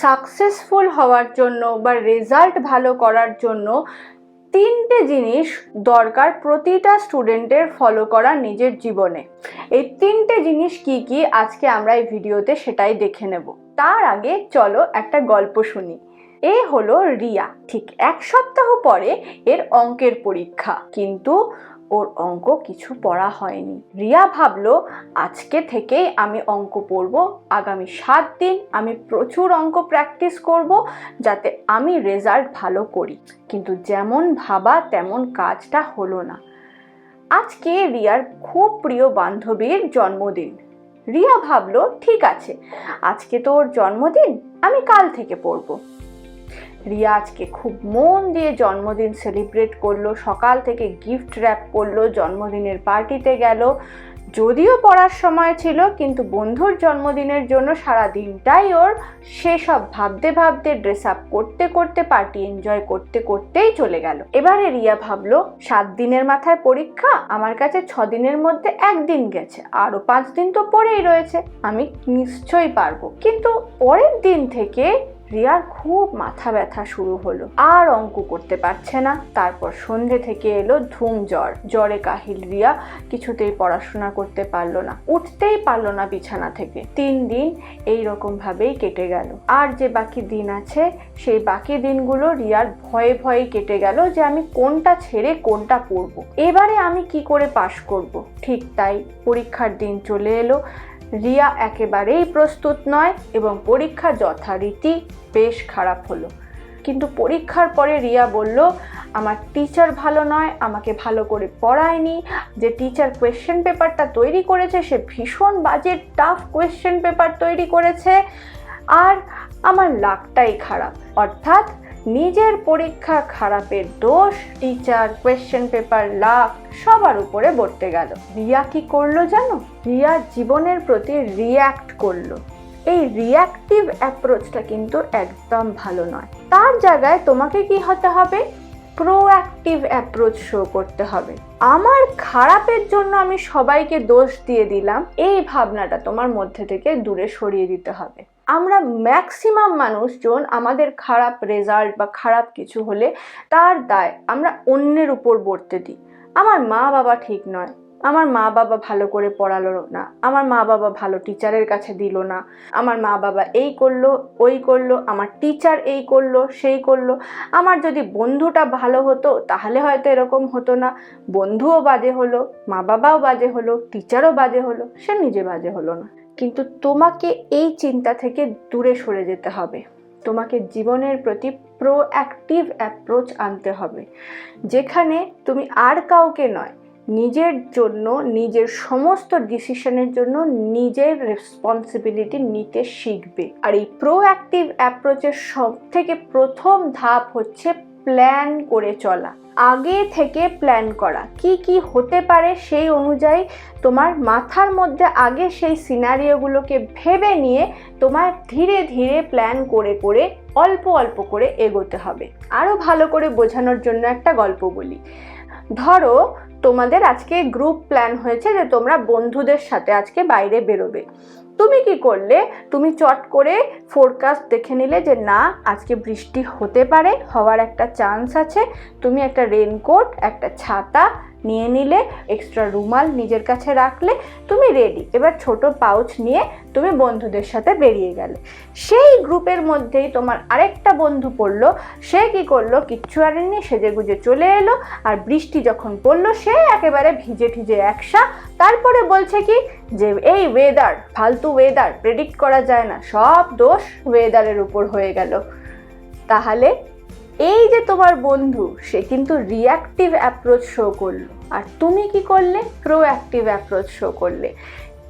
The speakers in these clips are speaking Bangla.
সাকসেসফুল হওয়ার জন্য বা রেজাল্ট ভালো করার জন্য তিনটে জিনিস দরকার প্রতিটা স্টুডেন্টের ফলো করা নিজের জীবনে। এই তিনটে জিনিস কি কি? আজকে আমরা এই ভিডিওতে সেটাই দেখে নেব। তার আগে চলো একটা গল্প শুনি। এ হলো রিয়া। ঠিক এক সপ্তাহ পরে এর অঙ্কের পরীক্ষা। কিন্তু ওর অঙ্ক কিছু পড়া হয়নি। রিয়া ভাবলো, আজকে থেকেই আমি অঙ্ক পড়ব। আগামী সাত দিন আমি প্রচুর অঙ্ক প্র্যাকটিস করব যাতে আমি রেজাল্ট ভালো করি। কিন্তু যেমন ভাবা তেমন কাজটা হলো না। আজকে রিয়ার খুব প্রিয় বান্ধবীর জন্মদিন। রিয়া ভাবলো, ঠিক আছে, আজকে তো ওর জন্মদিন, আমি কাল থেকে পড়ব। রিয়া আজকে খুব মন দিয়ে জন্মদিন সেলিব্রেট করল, সকাল থেকে গিফট র্যাপ করল, জন্মদিনের পার্টিতে গেল। যদিও পড়ার সময় ছিল, কিন্তু বন্ধুর জন্মদিনের জন্য সারা দিনটাই ওর সেসব ভাবতে ভাবতে ড্রেস আপ করতে করতে পার্টি এনজয় করতে করতেই চলে গেল। এবারে রিয়া ভাবলো, সাত দিনের মাথায় পরীক্ষা, আমার কাছে ছ দিনের মধ্যে একদিন গেছে, আরও পাঁচ দিন তো পরেই রয়েছে, আমি নিশ্চয়ই পারব। কিন্তু পরের দিন থেকে রিয়ার খুব মাথা ব্যথা শুরু হলো। আর অঙ্ক করতে পারছে না। তারপর সন্ধে থেকে এলো ধুম জ্বর। জ্বরে কাহিল রিয়া কিছুতেই পড়াশোনা করতে পারল না। উঠতেই পারল না বিছানা থেকে। তিন দিন এই ভাবেই কেটে গেল। আর যে বাকি দিন আছে, সেই বাকি দিনগুলো রিয়ার ভয়ে ভয়ে কেটে গেল যে আমি কোনটা ছেড়ে কোনটা পড়ব। এবারে আমি কি করে পাশ করব? ঠিক তাই পরীক্ষার দিন চলে এলো। রিয়া একেবারেই প্রস্তুত নয় এবং পরীক্ষা যথারীতি বেশ খারাপ হলো। কিন্তু পরীক্ষার পরে রিয়া বলল, আমার টিচার ভালো নয়, আমাকে ভালো করে পড়ায়নি। যে টিচার কোয়েশ্চেন পেপারটা তৈরি করেছে, সে ভীষণ বাজে টাফ কোয়েশ্চেন পেপার তৈরি করেছে। আর আমার লাকটাই খারাপ। অর্থাৎ নিজের পরীক্ষা খারাপের দোষ টিচার কোয়েশ্চেন পেপার লাক সবার উপরে বর্তে গেল। রিয়া কি করল জানো? রিয়া জীবনের প্রতি রিয়্যাক্ট করল। এই রিয়াক্টিভ অ্যাপ্রোচটা কিন্তু একদম ভালো নয়। তার জায়গায় তোমাকে কি হতে হবে? প্রোঅ্যাক্টিভ অ্যাপ্রোচ শো করতে হবে। আমার খারাপের জন্য আমি সবাইকে দোষ দিয়ে দিলাম। এই ভাবনাটা তোমার মধ্যে থেকে দূরে সরিয়ে দিতে হবে। আমরা ম্যাক্সিমাম মানুষজন আমাদের খারাপ রেজাল্ট বা খারাপ কিছু হলে তার দায় আমরা অন্যের উপর বর্তে দিই। আমার মা বাবা ঠিক নয়। আমার মা বাবা ভালো করে পড়ালো না। আমার মা বাবা ভালো টিচারের কাছে দিল না। আমার মা বাবা এই করল, ওই করল, আমার টিচার এই করল, সেই করল। আমার যদি বন্ধুটা ভালো হতো, তাহলে হয়তো এরকম হতো না। বন্ধুও বাজে হলো, মা বাবাও বাজে হলো টিচারও বাজে হলো, সে নিজে বাজে হলো না। কিন্তু তোমাকে এই চিন্তা থেকে দূরে সরে যেতে হবে। তোমাকে জীবনের প্রতি প্রোঅ্যাক্টিভ অ্যাপ্রোচ আনতে হবে। যেখানে তুমি আর কাউকে নয়, নিজের জন্য, নিজের সমস্ত ডিসিশনের জন্য নিজের রেসপন্সিবিলিটি নিতে শিখবে। আর এই প্রোঅ্যাক্টিভ অ্যাপ্রোচের সব থেকে প্রথম ধাপ হচ্ছে প্ল্যান করে চলা, আগে থেকে প্ল্যান করা। কি কি হতে পারে সেই অনুযায়ী তোমার মাথার মধ্যে আগে সেই সিনারিওগুলোকে ভেবে নিয়ে তোমার ধীরে ধীরে প্ল্যান করে করে অল্প অল্প করে এগোতে হবে। আরও ভালো করে বোঝানোর জন্য একটা গল্প বলি। ধরো তোমাদের আজকে গ্রুপ প্ল্যান হয়েছে যে তোমরা বন্ধুদের সাথে আজকে বাইরে বেরোবে। তুমি কি করলে? তুমি চট করে ফোরকাস্ট দেখে নিলে যে না, আজকে বৃষ্টি হতে পারে, হওয়ার একটা চান্স আছে। তুমি একটা রেনকোট একটা ছাতা নিয়ে নিলে এক্সট্রা রুমাল নিজের কাছে রাখলে তুমি রেডি এবার ছোট পাউচ নিয়ে তুমি বন্ধুদের সাথে বেরিয়ে গেলে। সেই গ্রুপের মধ্যেই তোমার আরেকটা বন্ধু পড়ল। সে কি করল, কিচ্ছু আনেনি সেজে গুজে চলে এলো আর বৃষ্টি যখন পড়ল, সে একেবারে ভিজে ভিজে একসা। তারপরে বলছে কি, যে এই ওয়েদার ফালতু ওয়েদার প্রেডিক্ট করা যায় না। সব দোষ ওয়েদারের উপর হয়ে গেল। তাহলে এই যে তোমার বন্ধু, সে কিন্তু রিয়াক্টিভ অ্যাপ্রোচ শো করল। আর তুমি কি করলে? প্রোঅ্যাক্টিভ অ্যাপ্রোচ শো করলে।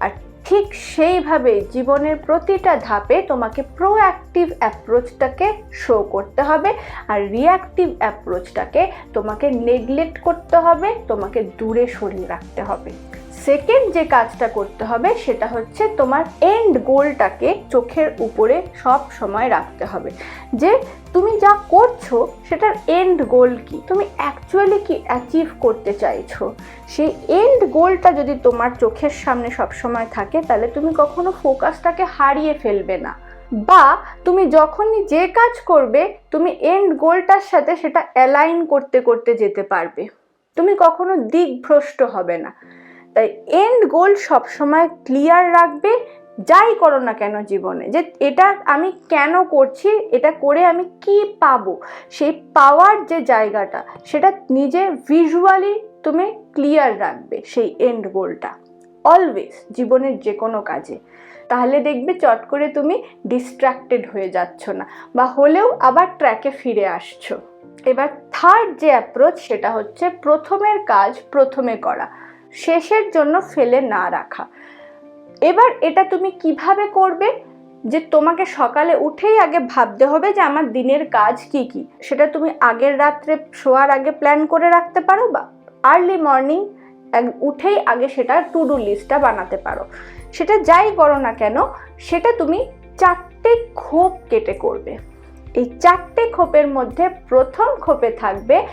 আর ঠিক সেইভাবে জীবনের প্রতিটা ধাপে তোমাকে প্রোঅ্যাক্টিভ অ্যাপ্রোচটাকে শো করতে হবে। আর রিয়াক্টিভ অ্যাপ্রোচটাকে তোমাকে নেগলেক্ট করতে হবে, তোমাকে দূরে সরিয়ে রাখতে হবে। সেকেন্ড যে কাজটা করতে হবে সেটা হচ্ছে তোমার এন্ড গোলটাকে চোখের উপরে সব সময় রাখতে হবে। যে তুমি যা করছ সেটার এন্ড গোল কি? তুমি অ্যাকচুয়ালি কি অ্যাচিভ করতে চাইছো? সেই এন্ড গোলটা যদি তোমার চোখের সামনে সব সময় থাকে, তাহলে তুমি কখনো ফোকাসটাকে হারিয়ে ফেলবে না। বা তুমি যখনই যে কাজ করবে, তুমি এন্ড গোলটার সাথে সেটা অ্যালাইন করতে করতে যেতে পারবে। তুমি কখনো দিকভ্রষ্ট হবে না। তাই এন্ড গোল সবসময় ক্লিয়ার রাখবে। যাই করো না কেন জীবনে, যে এটা আমি কেন করছি, এটা করে আমি কি পাবো? সেই পাওয়ার যে জায়গাটা, সেটা নিজে ভিজুয়ালি তুমি ক্লিয়ার রাখবে সেই এন্ড গোলটা অলওয়েজ জীবনের যে কোনো কাজে। তাহলে দেখবে চট করে তুমি ডিস্ট্র্যাক্টেড হয়ে যাচ্ছ না, বা হলেও আবার ট্র্যাকে ফিরে আসছো। এবার থার্ড যে অ্যাপ্রোচ সেটা হচ্ছে প্রথমের কাজ প্রথমে করা। শেষের জন্য ফেলে না রাখা। এবার এটা তুমি কীভাবে করবে? যে তোমাকে সকালে উঠেই আগে ভাবতে হবে যে আমার দিনের কাজ কি কি। সেটা তুমি আগের রাত্রে শোয়ার আগে প্ল্যান করে রাখতে পারো বা আর্লি মর্নিং উঠেই আগে সেটা টু ডু লিস্টটা বানাতে পারো। সেটা যাই করো না কেন, সেটা তুমি চারটে খোপ কেটে করবে। এই চারটে খোপের মধ্যে প্রথম খোপে থাকবে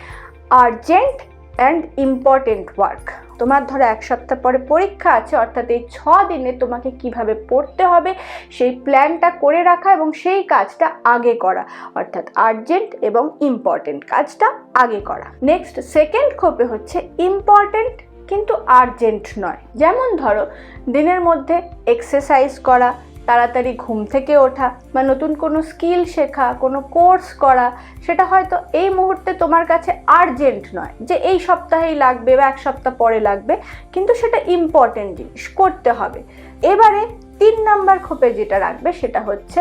আর্জেন্ট অ্যান্ড ইম্পর্টেন্ট ওয়ার্ক তোমার ধরো এক সপ্তাহ পরে পরীক্ষা আছে, অর্থাৎ এই ছ দিনে তোমাকে কীভাবে পড়তে হবে, সেই প্ল্যানটা করে রাখা এবং সেই কাজটা আগে করা, অর্থাৎ আর্জেন্ট এবং ইম্পর্টেন্ট কাজটা আগে করা। নেক্সট সেকেন্ড খোপে হচ্ছে ইম্পর্টেন্ট কিন্তু আর্জেন্ট নয়। যেমন ধরো, দিনের মধ্যে এক্সারসাইজ করা তাড়াতাড়ি ঘুম থেকে ওঠা বা নতুন কোনো স্কিল শেখা, কোনো কোর্স করা, সেটা হয়তো এই মুহূর্তে তোমার কাছে আর্জেন্ট নয় যে এই সপ্তাহেই লাগবে বা এক সপ্তাহ পরে লাগবে, কিন্তু সেটা ইম্পর্টেন্ট জিনিস, করতে হবে। এবারে তিন নাম্বার খোপে যেটা রাখবে সেটা হচ্ছে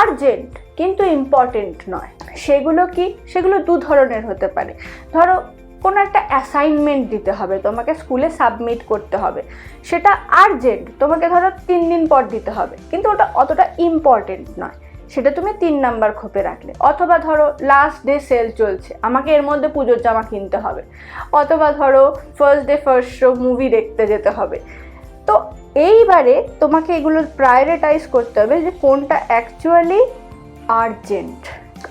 আর্জেন্ট কিন্তু ইম্পর্টেন্ট নয়। সেগুলো কি? সেগুলো দু ধরনের হতে পারে। ধরো কোনো একটা অ্যাসাইনমেন্ট দিতে হবে, তোমাকে স্কুলে সাবমিট করতে হবে। সেটা আর্জেন্ট তোমাকে ধরো তিন দিন পর দিতে হবে, কিন্তু ওটা অতটা ইম্পর্টেন্ট নয়। সেটা তুমি তিন নাম্বার খোপে রাখলে। অথবা ধরো লাস্ট ডে সেল চলছে, আমাকে এর মধ্যে পুজোর জামা কিনতে হবে। অথবা ধরো first day first show movie দেখতে যেতে হবে। তো এইবারে তোমাকে এগুলো প্রায়োরিটাইজ করতে হবে যে কোনটা অ্যাকচুয়ালি আর্জেন্ট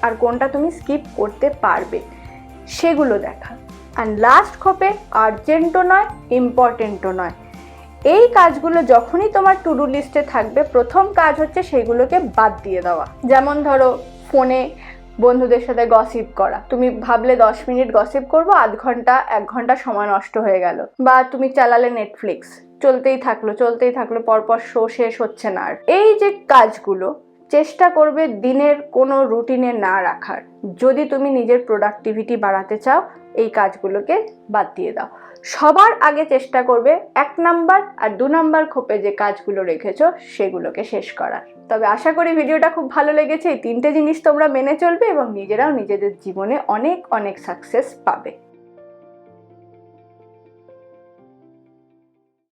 আর কোনটা তুমি স্কিপ করতে পারবে। সেগুলো দেখা। অ্যান্ড লাস্ট খোপে আর্জেন্টও নয় ইম্পর্টেন্টও নয়। এই কাজগুলো যখনই তোমার টু ডু লিস্টে থাকবে, প্রথম কাজ হচ্ছে সেগুলোকে বাদ দিয়ে দেওয়া। যেমন ধরো, ফোনে বন্ধুদের সাথে গসিপ করা। তুমি ভাবলে দশ মিনিট গসিপ করব, আধ ঘণ্টা, এক ঘণ্টা সময় নষ্ট হয়ে গেল। বা তুমি চালালে নেটফ্লিক্স চলতেই থাকল চলতেই থাকল, পরপর শো শেষ হচ্ছে না আর। এই যে কাজগুলো, চেষ্টা করবে দিনের কোনো রুটিনে না রাখার। যদি তুমি নিজের প্রোডাক্টিভিটি বাড়াতে চাও এই কাজগুলোকে বাদ দিয়ে দাও। সবার আগে চেষ্টা করবে এক নাম্বার আর দু নাম্বার খোপে যে কাজগুলো রেখেছো সেগুলোকে শেষ করার। তবে আশা করি ভিডিওটা খুব ভালো লেগেছে। এই তিনটে জিনিস তোমরা মেনে চলবে এবং নিজেরাও নিজেদের জীবনে অনেক অনেক সাকসেস পাবে।